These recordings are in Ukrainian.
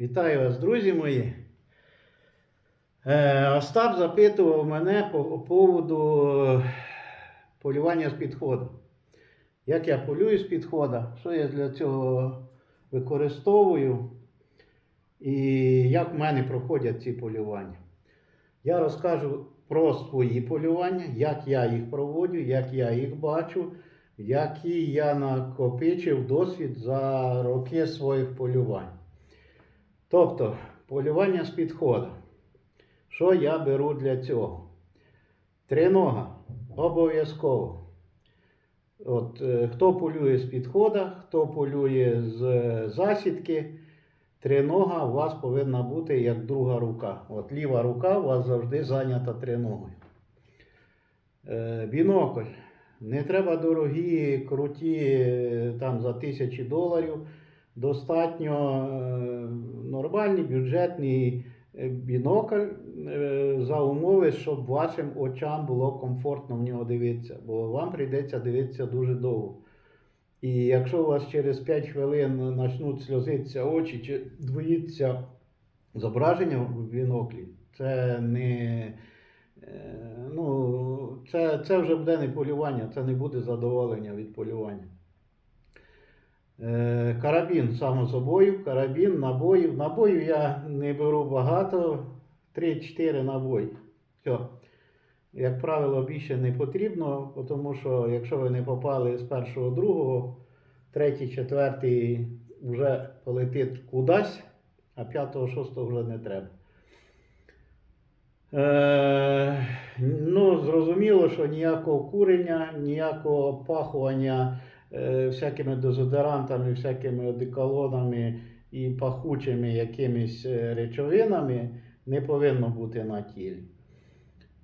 Вітаю вас, друзі мої. Е, Остап запитував мене по поводу е, полювання з підходу. Як я полюю з підходу, що я для цього використовую і як в мене проходять ці полювання. Я розкажу про свої полювання, як я їх проводжу, як я їх бачу, який я накопичив досвід за роки своїх полювань. Тобто, полювання з підходу. Що я беру для цього? Тринога обов'язково. От, е, хто полює з підхода, хто полює з е, засідки, тринога у вас повинна бути як друга рука. От ліва рука у вас завжди зайнята триногою. Е, бінокль. Не треба дорогі, круті там за тисячі доларів. Достатньо е, нормальний бюджетний е, бінокль е, за умови, щоб вашим очам було комфортно в нього дивитися, бо вам прийдеться дивитися дуже довго. І якщо у вас через 5 хвилин почнуть сльозитися очі чи двоїться зображення в біноклі, це не. Ну, це, це вже буде не полювання, це не буде задоволення від полювання. Е, Карабін, само собою, карабін, набоїв. Набоїв я не беру багато, 3-4 набої. Все. Як правило, більше не потрібно, тому що якщо ви не попали з першого, другого, третій, четвертий вже полетить кудись, а п'ятого, шостого вже не треба. Е, ну, зрозуміло, що ніякого курення, ніякого пахування всякими дезодорантами, всякими одеколонами і пахучими якимись е, речовинами не повинно бути на тілі.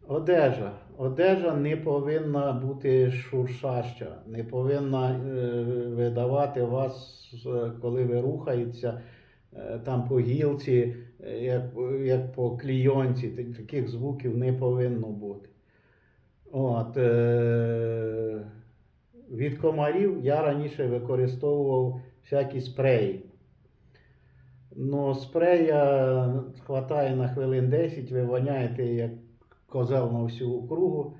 Одежа. Одежа не повинна бути шуршаща, не повинна е, видавати вас, е, коли ви рухаєтеся е, там по гілці, е, як, як по клійонці. Таких звуків не повинно бути. От, е, від комарів я раніше використовував всякі спреї. Ну, спрея хватає на хвилин 10, ви воняєте як козел на всю округу.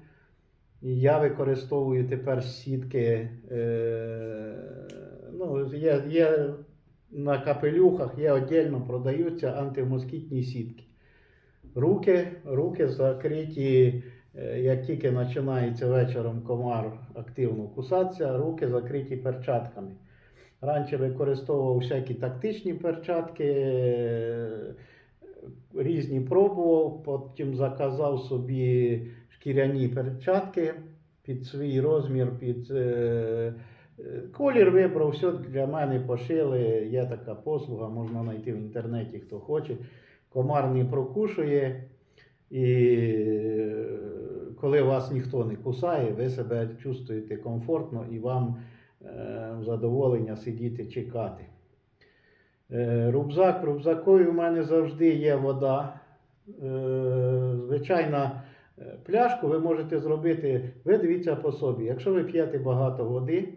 Я використовую тепер сітки. Е, ну, є, є на капелюхах, є віддільно продаються антимоскітні сітки. Руки, руки закриті, е, як тільки починається вечором комар активно кусатися, руки закриті перчатками. Раніше використовував всякі тактичні перчатки, е, різні пробував, потім заказав собі шкіряні перчатки під свій розмір, під е, е, колір вибрав, все для мене пошили. Є така послуга, можна знайти в інтернеті, хто хоче. Комар не прокушує. І е, коли вас ніхто не кусає, ви себе чувствуєте комфортно і вам е, задоволення сидіти чекати. Е, Рюкзак, в рюкзакові у мене завжди є вода. Звичайна пляшку ви можете зробити, ви дивіться по собі. Якщо ви п'єте багато води,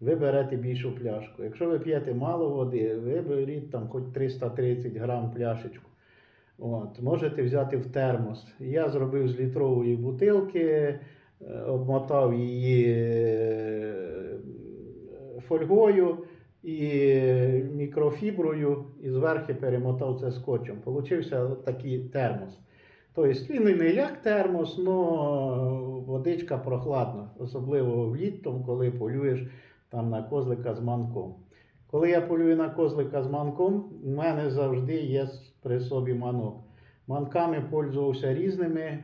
ви берете більшу пляшку. Якщо ви п'єте мало води, ви беріть там хоч 330 грам пляшечку. От, можете взяти в термос. Я зробив з літрової бутилки, е, обмотав її е, фольгою і мікрофіброю, і зверху перемотав це скотчем. Получився такий термос. Тобто він і не як термос, але водичка прохладна, особливо вліттям, коли полюєш там на козлика з манком. Коли я полюю на козлика з манком, у мене завжди є при собі манок. Манками пользувався різними, е,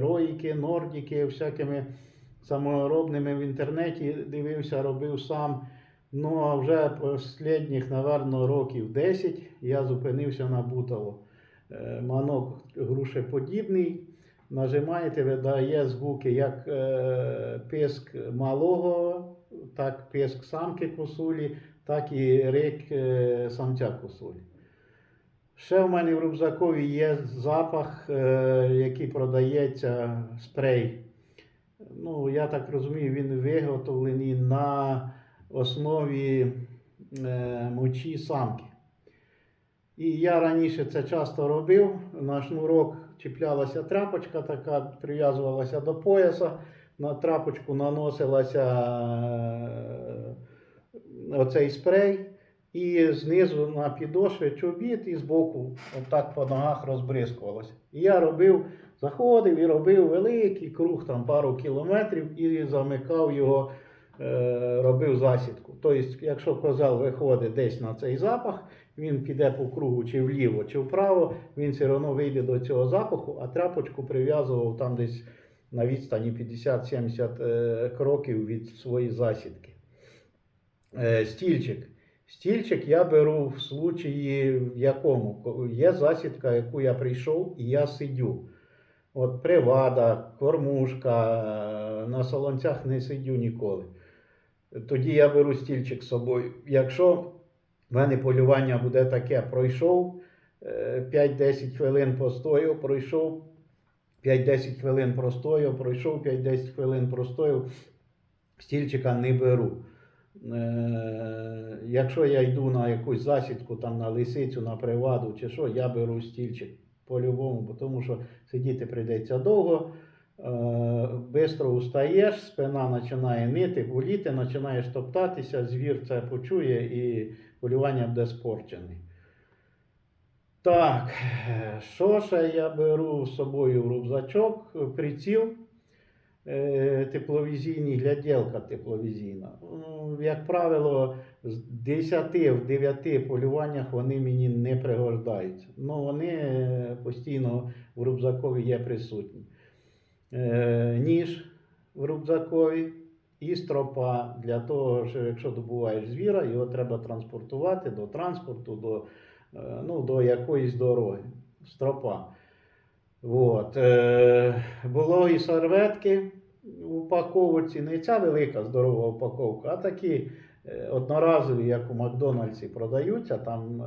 роїки, нордіки, всякими саморобними в інтернеті дивився, робив сам. Ну а вже останніх, напевно, років 10 я зупинився на бутово. Е, Манок грушеподібний. Нажимаєте, видає звуки як е, писк малого, так писк самки косулі, так і рик е, самця косулі. Ще в мене в рюкзакові є запах, е, який продається спрей. Ну, я так розумію, він виготовлений на основі е, мочі самки. І я раніше це часто робив. На шнурок чіплялася тряпочка така, прив'язувалася до пояса, на тряпочку наносилася е, оцей спрей, і знизу на підошві чобіт, і збоку отак по ногах розбризкувалося. І я робив, заходив і робив великий круг, там пару кілометрів, і замикав його, е, робив засідку. Тобто, якщо козел виходить десь на цей запах, він піде по кругу чи вліво, чи вправо, він все одно вийде до цього запаху, а тряпочку прив'язував там десь на відстані 50-70 е, кроків від своєї засідки. Е, Стільчик. Стільчик я беру в случаї, в якому є засідка, яку я прийшов, і я сидю. От привада, кормушка, е, на солонцях не сидю ніколи. Тоді я беру стільчик з собою. Якщо в мене полювання буде таке, пройшов е, 5-10 хвилин постояв, пройшов 5-10 хвилин простояв, пройшов 5-10 хвилин простояв, стільчика не беру. Е, Якщо я йду на якусь засідку, там на лисицю, на приваду чи що, я беру стільчик по-любому, тому що сидіти прийдеться довго. Е, Бистро устаєш, спина починає нити, боліти, починаєш топтатися, звір це почує і полювання буде спорчене. Так, що ще я беру з собою в рюкзачок? Приціл е, тепловізійний, гляділка тепловізійна. Ну, Як правило, з 10 в 9 полюваннях вони мені не пригождаються. Ну, вони е, постійно в рюкзакові є присутні. Е, Ніж в рюкзакові і стропа для того, що якщо добуваєш звіра, його треба транспортувати до транспорту, до, е, ну, до якоїсь дороги. Стропа. От. Е, вологі серветки в упаковці, не ця велика здорова упаковка, а такі одноразові, як у Макдональдсі продаються, там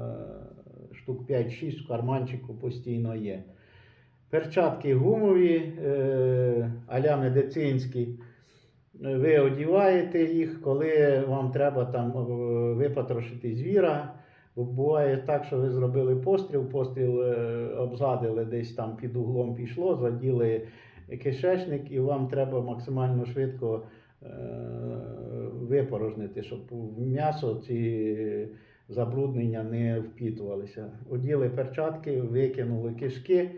штук 5-6 в карманчику постійно є. Перчатки гумові, е, а-ля медицинські. Е, Ви одіваєте їх, коли вам треба там е, випотрошити звіра. Буває так, що ви зробили постріл, постріл обзадили десь там під углом пішло, заділи кишечник, і вам треба максимально швидко випорожнити, щоб м'ясо ці забруднення не впітувалися. Оділи перчатки, викинули кишки,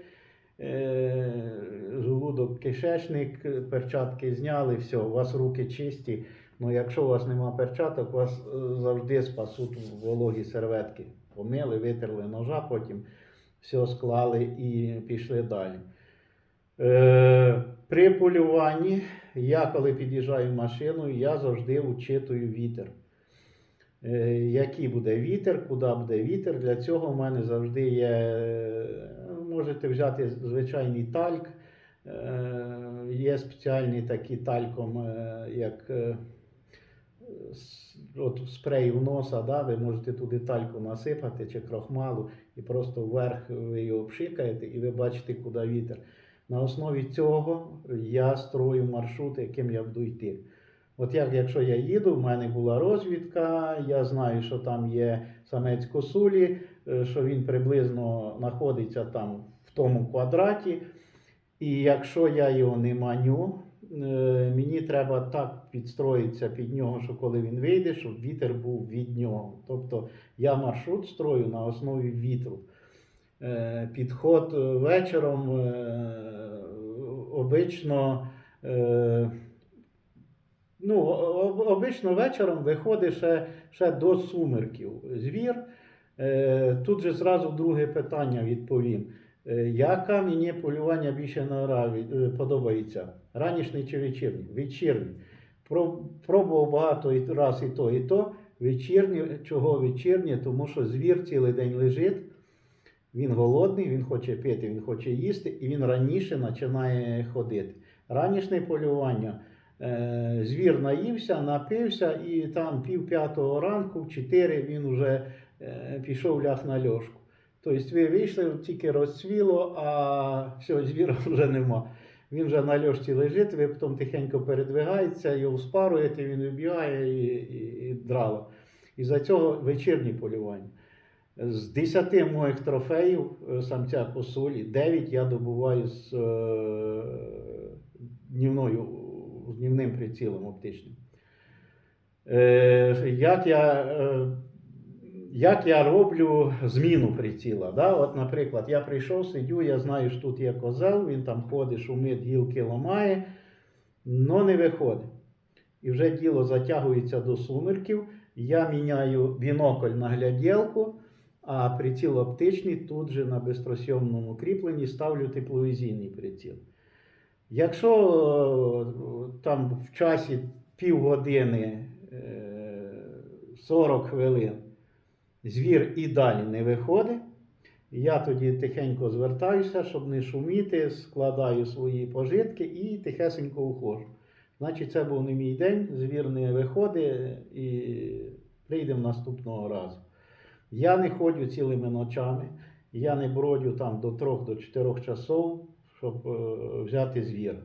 желудок, кишечник, перчатки зняли, все, у вас руки чисті. Ну, якщо у вас нема перчаток, вас е, завжди спасуть вологі серветки. Помили, витерли ножа, потім все склали і пішли далі. Е, при полюванні, я коли під'їжджаю в машину, я завжди учитую вітер. Е, який буде вітер, куди буде вітер. Для цього в мене завжди є. Можете взяти звичайний тальк. Е, Є спеціальні такі тальком, е, як е, от спрей в носа, да, ви можете туди тальку насипати чи крохмалу, і просто вверх ви його пшикаєте, і ви бачите, куди вітер. На основі цього я строю маршрут, яким я буду йти. От як якщо я їду, в мене була розвідка, я знаю, що там є самець косулі, що він приблизно знаходиться там в тому квадраті. І якщо я його не маню, е, мені треба так підстроїтися під нього, що коли він вийде, щоб вітер був від нього. Тобто я маршрут строю на основі вітру. Е, Підход е, вечором е, обично. е, Ну, обично вечором виходить ще, ще до сумерків звір. Е, Тут же зразу друге питання відповім. Е, Яка мені полювання більше е, подобається? Ранішній чи вечірній? Вечірній. Пробував багато раз і то, і то. Вечірній, чого вечірнє? Тому що звір цілий день лежить, він голодний, він хоче пити, він хоче їсти, і він раніше починає ходити. Ранішнє полювання. Е, Звір наївся, напився, і там пів п'ятого ранку, в 4 він вже е, пішов ляг на льошку. Тобто ви вийшли, тільки розцвіло, а все, звіра вже нема. Він вже на льошці лежить, ви потім тихенько передвигаєтеся, його вспаруєте, він вибігає і, і, і драло. І за цього вечірні полювання. З 10 моїх трофеїв е, самця косулі, 9 я добуваю з е, днівною, з днівним прицілом оптичним. Е, як, я, е, як я роблю зміну приціла? Да? От, наприклад, я прийшов, сидю, я знаю, що тут є козел, він там ходить, шумить, гілки ламає, але не виходить. І вже діло затягується до сумерків. Я міняю бінокль на гляділку, а приціл оптичний тут же на безпросйомному кріпленні ставлю тепловізійний приціл. Якщо е, там в часі півгодини е, 40 хвилин звір і далі не виходить, я тоді тихенько звертаюся, щоб не шуміти, складаю свої пожитки і тихесенько ухожу. Значить, це був не мій день, звір не виходить і прийдемо наступного разу. Я не ходжу цілими ночами, я не бродю там до 3-4 часов, щоб е, взяти звір.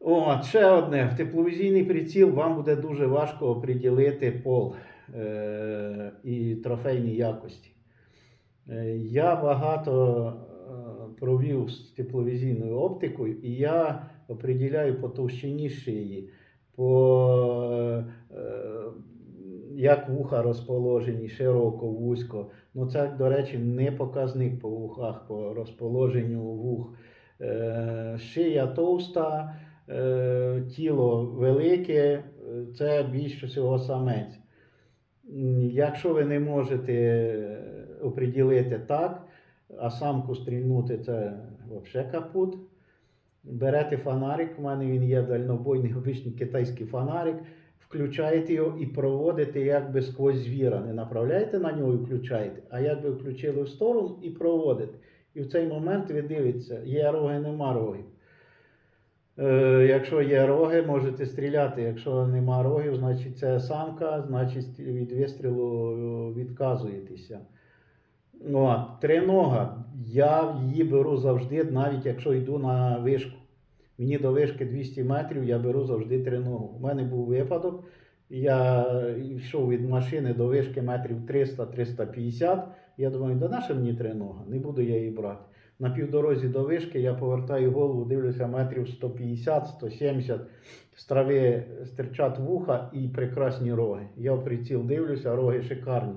О, ще одне. В тепловізійний приціл вам буде дуже важко оприділити пол е, і трофейні якості. Е, я багато е, провів з тепловізійною оптикою, і я оприділяю по товщині шиї, по е, як вуха розположені, широко, вузько. Ну, це, до речі, не показник по вухах, по розположенню вух. Е, Шия товста, е, тіло велике, е, це більше всього самець. Якщо ви не можете оприділити так, а самку стрільнути це взагалі капут. Берете фонарик, у мене він є дальнобойний обичний китайський фонарик, включаєте його і проводите якби сквозь звіра. Не направляєте на нього і включаєте, а якби включили в сторону і проводите. І в цей момент ви дивитеся, є роги, нема рогів. Е, якщо є роги, можете стріляти. Якщо нема рогів, значить це самка, значить від вистрілу е, відказуєтеся. От, тринога. Я її беру завжди, навіть якщо йду на вишку. Мені до вишки 200 метрів, я беру завжди триногу. У мене був випадок. Я йшов від машини до вишки метрів 300-350. Я думаю, да наша мені тринога, не буду я її брати. На півдорозі до вишки я повертаю голову, дивлюся метрів 150-170. З трави стирчать вуха і прекрасні роги. Я в приціл дивлюся, роги шикарні.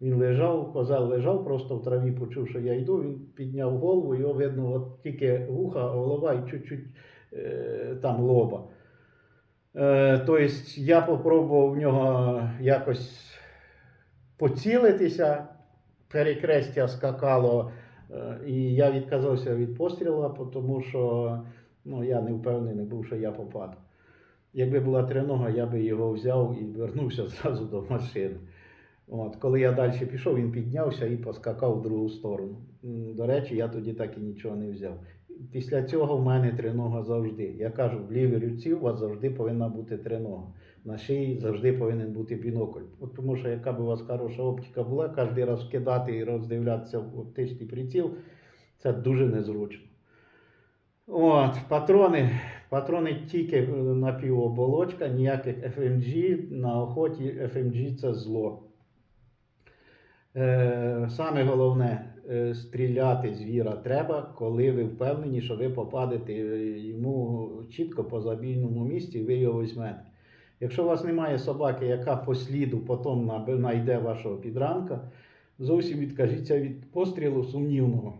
Він лежав, козел лежав, просто в траві почув, що я йду. Він підняв голову, його видно, от тільки вуха, голова і чуть-чуть там лоба. Е, тобто я попробував в нього якось поцілитися, перекрестя скакало, е, і я відказався від пострілу, тому що ну, я не впевнений був, що я попаду. Якби була тринога, я би його взяв і вернувся зразу до машини. От, коли я далі пішов, він піднявся і поскакав в другу сторону. До речі, я тоді так і нічого не взяв. Після цього в мене тринога завжди. Я кажу, в лівій руці у вас завжди повинна бути тринога. На шиї завжди повинен бути бінокль. От тому що яка б у вас хороша оптика була, кожен раз кидати і роздивлятися в оптичний приціл, це дуже незручно. От, патрони. Патрони тільки напівоболочка, ніяких FMG. На охоті FMG це зло. Е, саме головне, е, стріляти звіра треба, коли ви впевнені, що ви попадете е, йому чітко по забійному місці, і ви його візьмете. Якщо у вас немає собаки, яка по сліду потім знайде вашого підранка, зовсім відкажіться від пострілу сумнівного.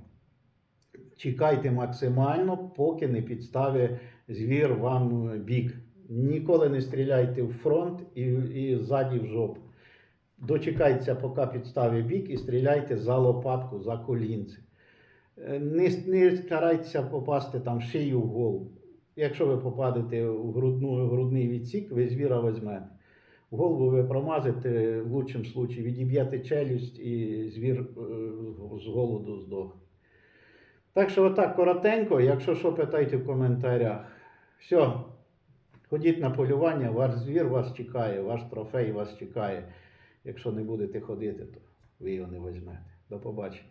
Чекайте максимально, поки не підставить звір вам бік. Ніколи не стріляйте в фронт і, і ззаді в жопу. Дочекайтеся, поки підставить бік, і стріляйте за лопатку, за колінце. Е, Не, не старайтеся попасти там в шию в голову. Якщо ви попадете в грудну, грудний відсік, ви звіра візьмете. В голову ви промазите, в лучшому случаї відіб'єте челюсть і звір е, з голоду здохне. Так що отак коротенько, якщо що, питайте в коментарях. Все, ходіть на полювання, ваш звір вас чекає, ваш трофей вас чекає. Якщо не будете ходити, то ви його не візьмете. До побачення.